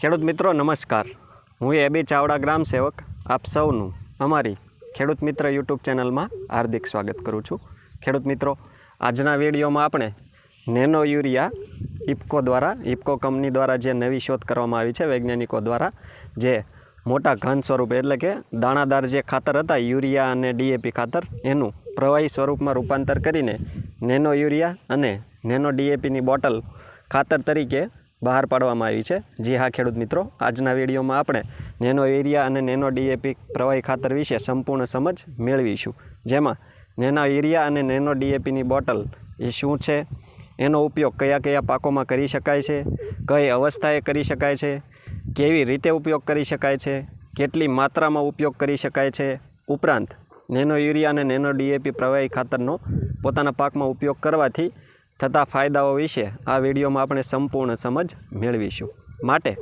ખેડૂત મિત્રો, નમસ્કાર. હું એબી ચાવડા ગ્રામ સેવક, આપ સૌનું અમારી ખેડૂત મિત્ર યુટ્યુબ ચેનલમાં હાર્દિક સ્વાગત કરું છું. ખેડૂત મિત્રો, આજના વિડીયોમાં આપણે નેનો યુરિયા ઇફકો દ્વારા ઇફકો કંપની દ્વારા જે નવી શોધ કરવામાં આવી છે, વૈજ્ઞાનિકો દ્વારા, જે મોટા ઘન સ્વરૂપે એટલે કે દાણાદાર જે ખાતર હતા, યુરિયા અને ડીએપી ખાતર, એનું પ્રવાહી સ્વરૂપમાં રૂપાંતર કરીને નેનો યુરિયા અને નેનો ડીએપીની બોટલ ખાતર તરીકે બહાર પાડવામાં આવી છે. જી હા, ખેડૂત મિત્રો, આજના વિડીયોમાં આપણે નેનો યુરિયા અને નેનો ડીએપી પ્રવાહી ખાતર વિશે સંપૂર્ણ સમજ મેળવીશું. જેમાં નેનો યુરિયા અને નેનો ડીએપીની બોટલ એ શું છે, એનો ઉપયોગ કયા કયા પાકોમાં કરી શકાય છે, કઈ અવસ્થાએ કરી શકાય છે, કેવી રીતે ઉપયોગ કરી શકાય છે, કેટલી માત્રામાં ઉપયોગ કરી શકાય છે, ઉપરાંત નેનો યુરિયા અને નેનો ડીએપી પ્રવાહી ખાતરનો પોતાના પાકમાં ઉપયોગ કરવાથી થતા ફાયદાઓ વિશે આ વિડીયોમાં આપણે સંપૂર્ણ સમજ મેળવીશું. માટે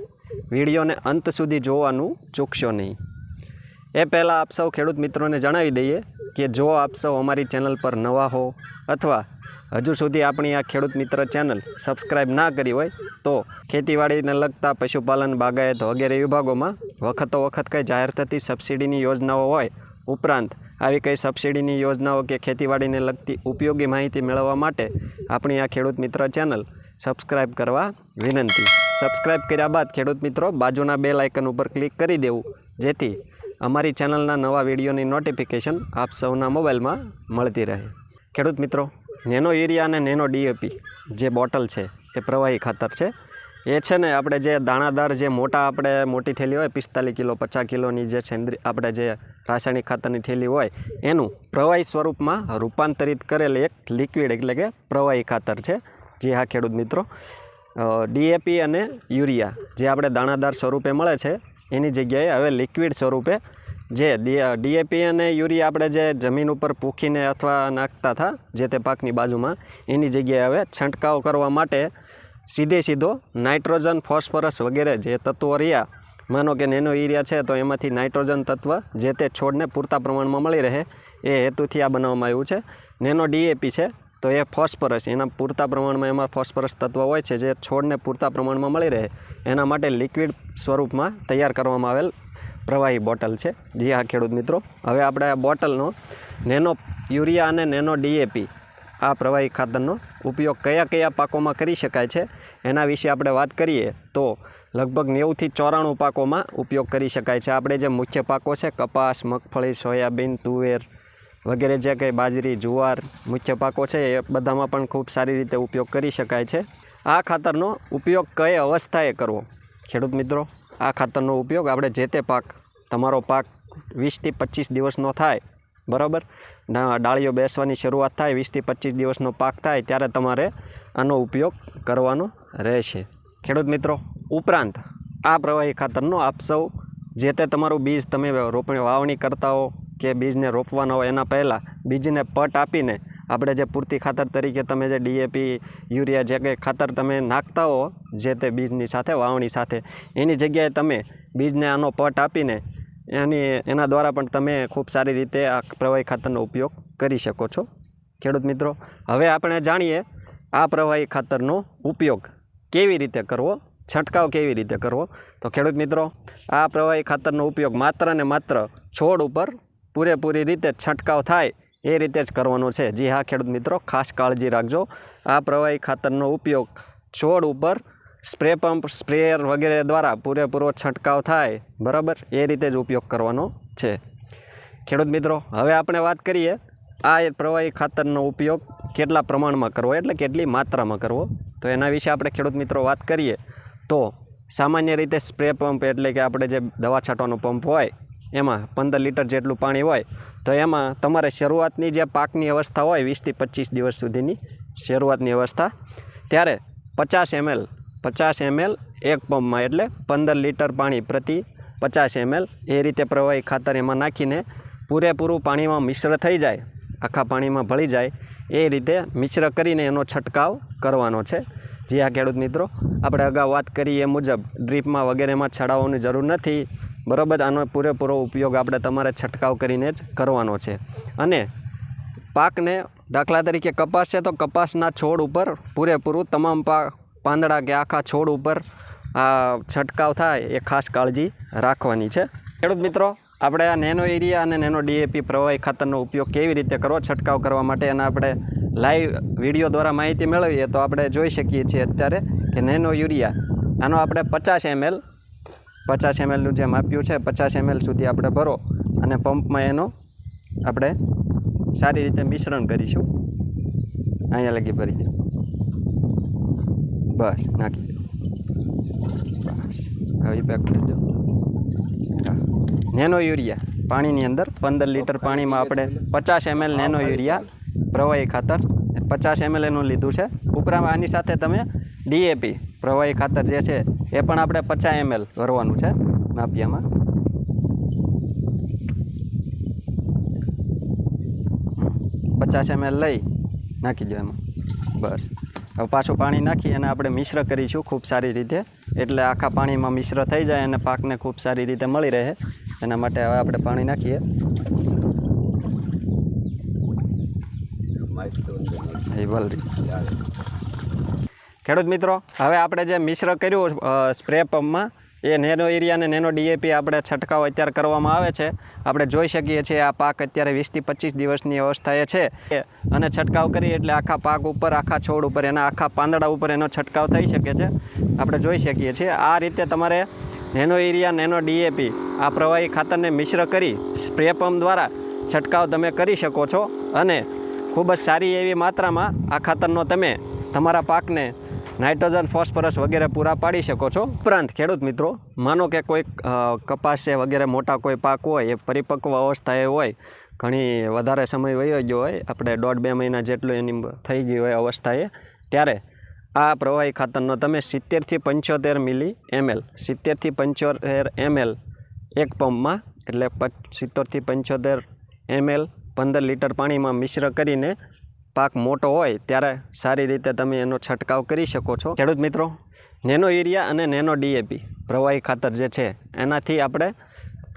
વિડીયોને અંત સુધી જોવાનું ચૂકશો નહીં. એ પહેલાં આપ સૌ ખેડૂત મિત્રોને જણાવી દઈએ કે જો આપ સૌ અમારી ચેનલ પર નવા હો અથવા હજુ સુધી આપણી આ ખેડૂત મિત્ર ચેનલ સબસ્ક્રાઈબ ના કરી હોય, તો ખેતીવાડીને લગતા પશુપાલન બાગાયત વગેરે વિભાગોમાં વખતો વખત કંઈ જાહેર થતી સબસિડીની યોજનાઓ હોય, ઉપરાંત આવી કંઈ સબસિડીની યોજનાઓ કે ખેતીવાડીને લગતી ઉપયોગી માહિતી મેળવવા માટે આપણી આ ખેડૂત મિત્ર ચેનલ સબસ્ક્રાઈબ કરવા વિનંતી. સબસ્ક્રાઈબ કર્યા બાદ ખેડૂત મિત્રો બાજુના બે લાયકન ઉપર ક્લિક કરી દેવું, જેથી અમારી ચેનલના નવા વિડીયોની નોટિફિકેશન આપ સૌના મોબાઈલમાં મળતી રહે. ખેડૂત મિત્રો, નેનો યુરિયા અને નેનો ડીએપી જે બોટલ છે, એ પ્રવાહી ખાતર છે. એ છે ને આપણે જે દાણાદાર જે મોટા આપણે મોટી થેલી હોય, પિસ્તાલીસ કિલો, પચાસ કિલોની જે સેન્દ્રી આપણે જે રાસાયણિક ખાતરની થેલી હોય, એનું પ્રવાહી સ્વરૂપમાં રૂપાંતરિત કરેલ એક લિક્વિડ એટલે કે પ્રવાહી ખાતર છે. જે હા, ખેડૂત મિત્રો. ડીએપી અને યુરિયા જે આપણે દાણાદાર સ્વરૂપે મળે છે, એની જગ્યાએ હવે લિક્વિડ સ્વરૂપે જે ડીએપી અને યુરિયા આપણે જે જમીન ઉપર પૂખીને અથવા નાખતા હતા, જે તે પાકની બાજુમાં, એની જગ્યાએ હવે છંટકાવ કરવા માટે સીધે સીધો નાઇટ્રોજન, ફોસ્ફરસ વગેરે જે તત્વો રહ્યા માનો કે નેનો યુરિયા છે, તો એમાંથી નાઇટ્રોજન તત્વ જે તે છોડને પૂરતા પ્રમાણમાં મળી રહે, એ હેતુથી આ બનાવવામાં આવ્યું છે. નેનો ડીએપી છે, તો એ ફોસ્ફરસ, એના પૂરતા પ્રમાણમાં એમાં ફોસ્ફરસ તત્વ હોય છે, જે છોડને પૂરતા પ્રમાણમાં મળી રહે, એના માટે લિક્વિડ સ્વરૂપમાં તૈયાર કરવામાં આવેલ પ્રવાહી બોટલ છે. જી હા, ખેડૂત મિત્રો. હવે આપણે આ બોટલનો નેનો યુરિયા અને નેનો ડીએપી આ પ્રવાહી ખાતરનો ઉપયોગ કયા કયા પાકોમાં કરી શકાય છે, એના વિશે આપણે વાત કરીએ, તો લગભગ નેવુંથી ચોરાણું પાકોમાં ઉપયોગ કરી શકાય છે. આપણે જે મુખ્ય પાકો છે, કપાસ, મગફળી, સોયાબીન, તુવેર વગેરે જે કંઈ બાજરી, જુવાર મુખ્ય પાકો છે, એ બધામાં પણ ખૂબ સારી રીતે ઉપયોગ કરી શકાય છે. આ ખાતરનો ઉપયોગ કઈ અવસ્થાએ કરવો? ખેડૂત મિત્રો, આ ખાતરનો ઉપયોગ આપણે જે તે પાક, તમારો પાક વીસથી પચીસ દિવસનો થાય, બરાબર? ડાળીઓ બેસવાની શરૂઆત થાય, વીસથી પચીસ દિવસનો પાક થાય, ત્યારે તમારે આનો ઉપયોગ કરવાનો રહેશે. ખેડૂત મિત્રો, ઉપરાંત આ પ્રવાહી ખાતરનો આપ સૌ, જે તે તમારું બીજ તમે રોપણી વાવણી કરતા હો કે બીજને રોપવાના હોય એના પહેલાં બીજને પટ આપીને આપણે જે પૂરતી ખાતર તરીકે તમે જે ડીએપી યુરિયા જે કંઈ ખાતર તમે નાખતા હો, જે તે બીજની સાથે, વાવણી સાથે, એની જગ્યાએ તમે બીજને આનો પટ આપીને એની, એના દ્વારા પણ તમે ખૂબ સારી રીતે આ પ્રવાહી ખાતરનો ઉપયોગ કરી શકો છો. ખેડૂત મિત્રો, હવે આપણે જાણીએ આ પ્રવાહી ખાતરનો ઉપયોગ કેવી રીતે કરવો? છંટકાવ કેવી રીતે કરવો? તો ખેડૂત મિત્રો, આ પ્રવાહી ખાતરનો ઉપયોગ માત્ર ને માત્ર છોડ ઉપર પૂરેપૂરી રીતે છંટકાવ થાય એ રીતે જ કરવાનો છે. જી હા, ખેડૂત મિત્રો, ખાસ કાળજી રાખજો. આ પ્રવાહી ખાતરનો ઉપયોગ છોડ ઉપર સ્પ્રે પંપ, સ્પ્રેયર વગેરે દ્વારા પૂરેપૂરો છંટકાવ થાય, બરાબર? એ રીતે જ ઉપયોગ કરવાનો છે. ખેડૂત મિત્રો, હવે આપણે વાત કરીએ આ પ્રવાહી ખાતરનો ઉપયોગ કેટલા પ્રમાણમાં કરવો? એટલે કેટલી માત્રામાં કરવો? તો એના વિશે આપણે ખેડૂત મિત્રો વાત કરીએ. તો સામાન્ય રીતે સ્પ્રે પંપ એટલે કે આપણે જે દવા છાંટવાનો પંપ હોય, એમાં પંદર લીટર જેટલું પાણી હોય, તો એમાં તમારે શરૂઆતની જે પાકની અવસ્થા હોય વીસથી પચીસ દિવસ સુધીની શરૂઆતની અવસ્થા. ત્યારે પચાસ એમએલ પચાસ એમએલ એક પંપમાં એટલે પંદર લીટર પાણી પ્રતિ પચાસ એમએલ એ રીતે પ્રવાહી ખાતર એમાં નાખીને પૂરેપૂરું પાણીમાં મિશ્ર થઈ જાય. આખા પાણીમાં ભળી જાય, એ રીતે મિશ્ર કરીને એનો છંટકાવ કરવાનો છે. જી આ ખેડૂત મિત્રો, આપણે અગાઉ વાત કરી એ મુજબ ડ્રીપમાં વગેરેમાં છડાવવાની જરૂર નથી. બરાબર, આનો પૂરેપૂરો ઉપયોગ આપણે તમારે છંટકાવ કરીને જ કરવાનો છે. અને પાકને દાખલા તરીકે કપાસ છે તો કપાસના છોડ ઉપર પૂરેપૂરું તમામ પા, પાંદડા કે આખા છોડ ઉપર આ છંટકાવ થાય, એ ખાસ કાળજી રાખવાની છે. ખેડૂત મિત્રો આપણે આ નેનો એરિયા અને નેનો ડીએપી પ્રવાહી ખાતરનો ઉપયોગ કેવી રીતે કરવો, છંટકાવ કરવા માટે એના આપણે લાઈવ વીડિયો દ્વારા માહિતી મેળવીએ તો આપણે જોઈ શકીએ છીએ અત્યારે કે નેનો યુરિયા, આનો આપણે પચાસ એમએલ, પચાસ એમએલનું જે માપ્યું છે, પચાસ એમએલ સુધી આપણે ભરો અને પંપમાં એનો આપણે સારી રીતે મિશ્રણ કરીશું. અહીંયા લગી ભરી દો. બસ, નાખી દો. બસ. હવે પેક કરી દો. હા. Nano urea. પાણીની અંદર પંદર લીટર પાણીમાં આપણે પચાસ એમએલ નેનો યુરિયા પ્રવાહી ખાતર. પચાસ એમએલ એનું લીધું છે. ઉપરાંત આની સાથે તમે ડીએપી પ્રવાહી ખાતર જે છે, એ પણ આપણે પચાસ એમએલ ભરવાનું છે માપિયામાં. પચાસ એમએલ લઈ નાખી દો એમાં. બસ. હવે પાછું પાણી નાખી અને આપણે મિશ્ર કરીશું ખૂબ સારી રીતે. એટલે આખા પાણીમાં મિશ્ર થઈ જાય અને પાકને ખૂબ સારી રીતે મળી રહે. એના માટે હવે આપણે પાણી નાખીએ. ખેડૂત મિત્રો, હવે આપણે જે મિશ્ર કર્યું સ્પ્રે પંપમાં એ નેનો એરિયા અને નેનો ડીએપી આપણે છંટકાવ અત્યારે કરવામાં આવે છે. આપણે જોઈ શકીએ છીએ આ પાક અત્યારે વીસથી પચીસ દિવસની અવસ્થાએ છે. અને છંટકાવ કરીએ એટલે આખા પાક ઉપર, આખા છોડ ઉપર, એના આખા પાંદડા ઉપર એનો છંટકાવ થઈ શકે છે. આપણે જોઈ શકીએ છીએ. આ રીતે તમારે નેનો એરિયા, નેનો ડીએપી આ પ્રવાહી ખાતરને મિશ્ર કરી સ્પ્રે પંપ દ્વારા છંટકાવ તમે કરી શકો છો અને ખૂબ જ સારી એવી માત્રામાં આ ખાતરનો તમે તમારા પાકને નાઇટ્રોજન, ફોસ્ફરસ વગેરે પૂરા પાડી શકો છો. ઉપરાંત ખેડૂત મિત્રો, માનો કે કોઈ કપાસ છે વગેરે મોટા કોઈ પાક હોય, એ પરિપક્વ અવસ્થાએ હોય, ઘણી વધારે સમય વયો ગયો હોય, આપણે દોઢ બે મહિના જેટલું એની થઈ ગઈ હોય અવસ્થાએ, ત્યારે આ પ્રવાહી ખાતરનો તમે સિત્તેરથી પંચોતેર મિલી એમએલ, સિત્તેરથી પંચોતેર એમએલ એક પંપમાં, એટલે સિત્તેરથી પંચોતેર એમએલ પંદર લીટર પાણીમાં મિશ્ર કરીને પાક મોટો હોય ત્યારે સારી રીતે તમે એનો છંટકાવ કરી શકો છો. ખેડૂત મિત્રો, નેનો યુરિયા અને નેનો ડીએપી પ્રવાહી ખાતર જે છે, એનાથી આપણે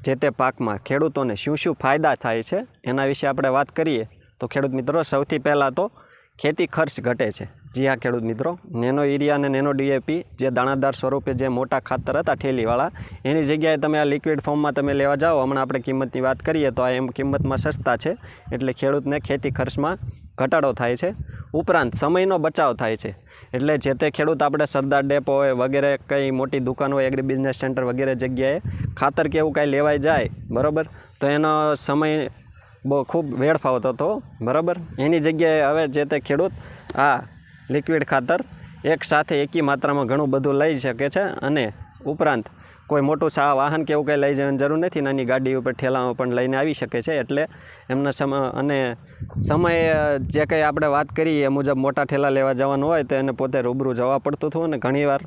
જે તે પાકમાં ખેડૂતોને શું શું ફાયદા થાય છે, એના વિશે આપણે વાત કરીએ. તો ખેડૂત મિત્રો, સૌથી પહેલાં તો ખેતી ખર્ચ ઘટે છે. જી હા, ખેડૂત મિત્રો. નેનો યુરિયા અને નેનો ડીએપી જે દાણાદાર સ્વરૂપે જે મોટા ખાતર હતા ઠેલીવાળા, એની જગ્યાએ તમે આ લિક્વિડ ફોર્મમાં તમે લેવા જાઓ. હમણાં આપણે કિંમતની વાત કરીએ તો આ એમ કિંમતમાં સસ્તા છે, એટલે ખેડૂતને ખેતી ખર્ચમાં ઘટાડો થાય છે. ઉપરાંત સમયનો બચાવ થાય છે, એટલે જે તે ખેડૂત આપણે સરદાર ડેપો હોય વગેરે કંઈ મોટી દુકાન હોય એગ્રી બિઝનેસ સેન્ટર વગેરે જગ્યાએ ખાતર કે એવું કાંઈ લેવાઈ જાય, બરાબર? તો એનો સમય બહુ ખૂબ વેડફાવતો હતો, બરાબર? એની જગ્યાએ હવે જે તે ખેડૂત આ લિક્વિડ ખાતર એક સાથે એકી માત્રામાં ઘણું બધું લઈ શકે છે અને ઉપરાંત કોઈ મોટું સા વાહન કે એવું કંઈ લઈ જવાની જરૂર નથી. નાની ગાડી ઉપર ઠેલામાં પણ લઈને આવી શકે છે. એટલે એમના સમય અને સમય જે કંઈ આપણે વાત કરીએ એ મુજબ મોટા ઠેલા લેવા જવાનું હોય તો એને પોતે રૂબરૂ જવા પડતું હતું અને ઘણીવાર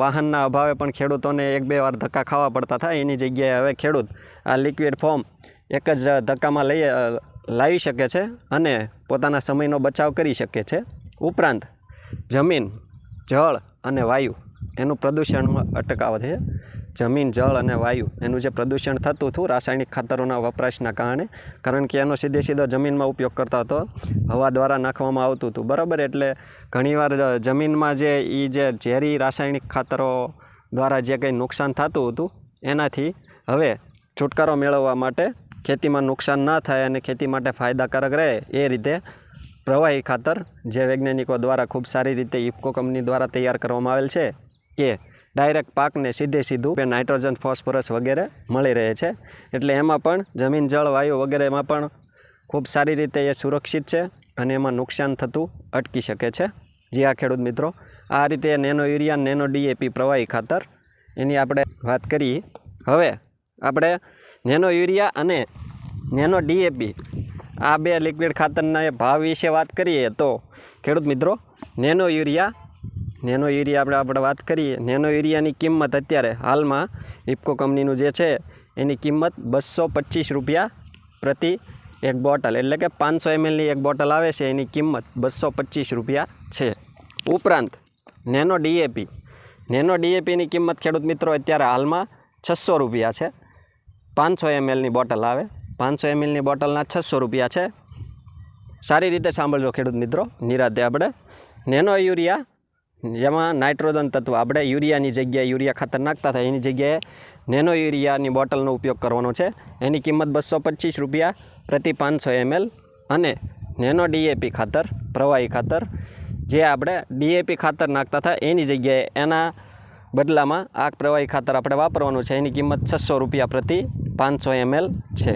વાહનના અભાવે પણ ખેડૂતોને એક બે વાર ધક્કા ખાવા પડતા થાય એની જગ્યાએ હવે ખેડૂત આ લિક્વિડ ફોર્મ એક જ ધક્કામાં લઈ લાવી શકે છે અને પોતાના સમયનો બચાવ કરી શકે છે. ઉપરાંત જમીન, જળ અને વાયુ એનું પ્રદૂષણ અટકાવે છે. જમીન, જળ અને વાયુ એનું જે પ્રદૂષણ થતું હતું રાસાયણિક ખાતરોના વપરાશના કારણે, કારણ કે એનો સીધે સીધો જમીનમાં ઉપયોગ કરતા હતો. હવા દ્વારા નાખવામાં આવતું હતું. બરાબર એટલે ઘણીવાર જમીનમાં જે એ જે ઝેરી રાસાયણિક ખાતરો દ્વારા જે કંઈ નુકસાન થતું હતું, એનાથી હવે છુટકારો મેળવવા માટે ખેતીમાં નુકસાન ન થાય અને ખેતી માટે ફાયદાકારક રહે એ રીતે પ્રવાહી ખાતર, જે વૈજ્ઞાનિકો દ્વારા ખૂબ સારી રીતે ઇફકો કંપની દ્વારા તૈયાર કરવામાં આવેલ છે, કે ડાયરેક્ટ પાકને સીધે સીધું નાઇટ્રોજન, ફોસ્ફરસ વગેરે મળી રહે છે. એટલે એમાં પણ જમીન, જળ, વાયુ વગેરેમાં પણ ખૂબ સારી રીતે એ સુરક્ષિત છે અને એમાં નુકસાન થતું અટકી શકે છે. જી આ ખેડૂત મિત્રો, આ રીતે નેનો યુરિયા, નેનો ડીએપી પ્રવાહી ખાતર, એની આપણે વાત કરીએ હવે આપણે નેનો યુરિયા અને નેનો ડીએપી આ બે લિક્વિડ ખાતરના ભાવ વિશે વાત કરીએ તો, ખેડૂત મિત્રો, નેનો યુરિયા નેનો યુરિયા આપણે આપણે વાત કરીએ. નેનો યુરિયાની કિંમત અત્યારે હાલમાં ઇફકો કંપનીનું જે છે, એની કિંમત બસો પચીસ રૂપિયા પ્રતિ એક બોટલ. એટલે કે પાંચસો એમએલની એક બોટલ આવે છે, એની કિંમત બસો પચીસ રૂપિયા છે. ઉપરાંત, નેનો ડીએપી. નેનો ડીએપીની કિંમત ખેડૂત મિત્રો અત્યારે હાલમાં છસો રૂપિયા છે. પાંચસો એમએલની બોટલ આવે. પાંચસો એમએલની બોટલના છસો રૂપિયા છે. સારી રીતે સાંભળજો ખેડૂત મિત્રો, નિરાતે આપણે. નેનો યુરિયા, જેમાં નાઇટ્રોજન તત્વ, આપણે યુરિયાની જગ્યાએ યુરિયા ખાતર નાખતા હતા, એની જગ્યાએ નેનો યુરિયાની બોટલનો ઉપયોગ કરવાનો છે. એની કિંમત બસો પચીસ રૂપિયા પ્રતિ પાંચસો એમએલ અને નેનો ડીએપી ખાતર, પ્રવાહી ખાતર, જે આપણે ડીએપી ખાતર નાખતા હતા, એની જગ્યાએ એના બદલામાં આ પ્રવાહી ખાતર આપણે વાપરવાનું છે. એની કિંમત છસો રૂપિયા પ્રતિ પાંચસો એમએલ છે.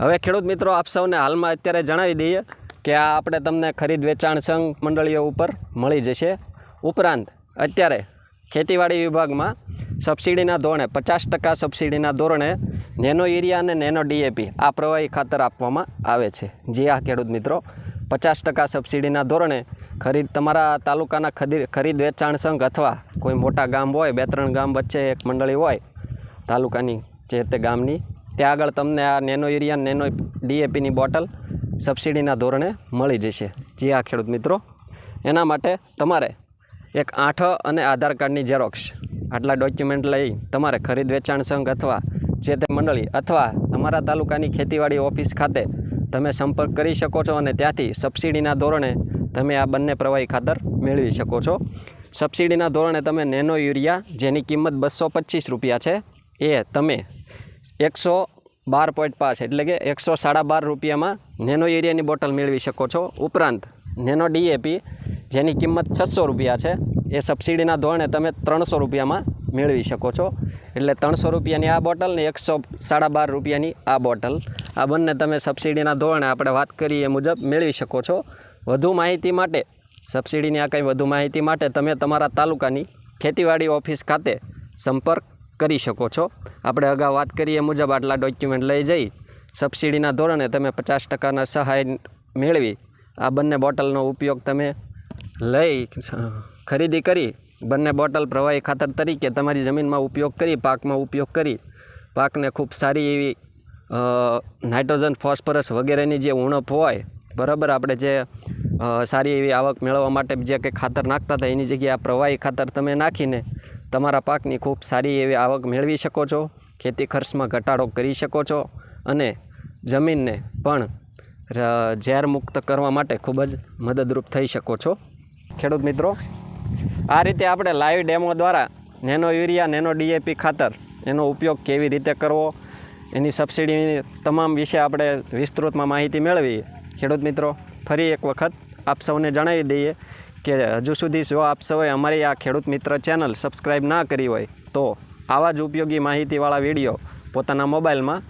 હવે ખેડૂત મિત્રો, આપ સૌને હાલમાં અત્યારે જણાવી દઈએ કે આ આપણે તમને ખરીદ વેચાણ સંઘ મંડળીઓ ઉપર મળી જશે. ઉપરાંત અત્યારે ખેતીવાડી વિભાગમાં સબસિડીના ધોરણે, પચાસ ટકા સબસિડીના ધોરણે નેનો યુરિયા અને નેનો ડીએપી આ પ્રવાહી ખાતર આપવામાં આવે છે. જી આ ખેડૂત મિત્રો. પચાસ ટકા સબસિડીના ધોરણે ખરીદ તમારા તાલુકાના ખરીદ ખરીદ વેચાણ સંઘ અથવા કોઈ મોટા ગામ હોય, બે ત્રણ ગામ વચ્ચે એક મંડળી હોય, તાલુકાની જે તે ગામની, ત્યાં આગળ તમને આ નેનો યુરિયા, નેનો ડીએપીની બોટલ સબસિડીના ધોરણે મળી જશે. જી આ ખેડૂત મિત્રો. એના માટે તમારે એક આઠ અને આધાર કાર્ડની ઝેરોક્ષ, આટલા ડોક્યુમેન્ટ લઈ તમારે ખરીદ વેચાણ સંઘ અથવા જે તે મંડળી અથવા તમારા તાલુકાની ખેતીવાડી ઓફિસ ખાતે તમે સંપર્ક કરી શકો છો અને ત્યાંથી સબસિડીના ધોરણે તમે આ બંને પ્રવાહી ખાતર મેળવી શકો છો. સબસિડીના ધોરણે તમે નેનો યુરિયા, જેની કિંમત બસો પચીસ રૂપિયા છે, એ તમે એકસો બાર પોઈન્ટ પાંચ એટલે કે એકસો સાડા બાર રૂપિયામાં નેનો યુરિયાની બોટલ મેળવી શકો છો. ઉપરાંત નેનો ડીએપી, જેની કિંમત છસો રૂપિયા છે, એ સબસિડીના ધોરણે તમે ત્રણસો રૂપિયામાં મેળવી શકો છો. એટલે ત્રણસો રૂપિયાની આ બોટલ ને એકસો સાડા બાર રૂપિયાની આ બોટલ. આ બંને તમે સબસિડીના ધોરણે આપણે વાત કરીએ એ મુજબ મેળવી શકો છો. વધુ માહિતી માટે, સબસિડીની આ કંઈ વધુ માહિતી માટે તમે તમારા તાલુકાની ખેતીવાડી ઓફિસ ખાતે સંપર્ક કરી શકો છો. આપણે અગાઉ વાત કરીએ મુજબ આટલા ડોક્યુમેન્ટ લઈ જઈ, સબસિડીના ધોરણે તમે પચાસ ટકાના સહાય મેળવી, આ બંને બોટલનો ઉપયોગ તમે લઈ ખરીદી કરી, બંને બોટલ પ્રવાહી ખાતર તરીકે તમારી જમીનમાં ઉપયોગ કરી, પાકમાં ઉપયોગ કરી, પાકને ખૂબ સારી એવી નાઇટ્રોજન, ફોસ્ફરસ વગેરેની જે ઉણપ હોય બરાબર? આપણે જે સારી એવી આવક મેળવવા માટે જે કંઈ ખાતર નાખતા હતા, એની જગ્યાએ આ પ્રવાહી ખાતર તમે નાખીને તમારા પાકની ખૂબ સારી એવી આવક મેળવી શકો છો, ખેતી ખર્ચમાં ઘટાડો કરી શકો છો અને જમીનને પણ ઝેર મુક્ત કરવા માટે ખૂબ જ મદદરૂપ થઈ શકો છો. ખેડૂત મિત્રો, આ રીતે આપણે લાઈવ ડેમો દ્વારા નેનો યુરિયા, નેનો ડીએપી ખાતર, એનો ઉપયોગ કેવી રીતે કરવો, એની સબસિડીની તમામ વિશે આપણે વિસ્તૃતમાં માહિતી મેળવી ખેડૂત મિત્રો, ફરી એક વખત આપ સૌને જણાવી દઈએ કે હજુ સુધી જો આપ સૌએ અમારી આ ખેડૂત મિત્ર ચેનલ સબસ્ક્રાઈબ ના કરી હોય, તો આવા જ ઉપયોગી માહિતીવાળા વીડિયો પોતાના મોબાઈલમાં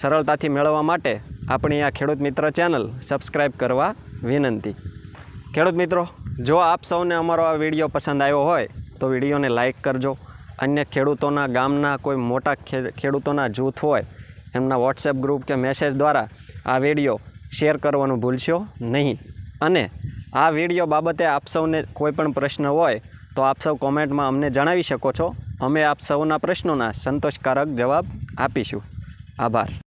સરળતાથી મેળવવા માટે આપણી આ ખેડૂત મિત્ર ચેનલ સબસ્ક્રાઈબ કરવા વિનંતી. ખેડૂત મિત્રો, જો આપ સૌને અમારો આ વીડિયો પસંદ આવ્યો હોય, તો વિડીયોને લાઇક કરજો. અન્ય ખેડૂતોના ગામના કોઈ મોટા ખેડૂતોના જૂથ હોય, એમના વોટ્સએપ ગ્રુપ કે મેસેજ દ્વારા આ વીડિયો શેર કરવાનું ભૂલશો નહીં. અને આ વીડિયો બાબતે આપ સૌને કોઈપણ પ્રશ્ન હોય તો આપ સૌ કોમેન્ટમાં અમને જણાવી શકો છો. અમે આપ સૌના પ્રશ્નોના સંતોષકારક જવાબ આપીશું. આભાર.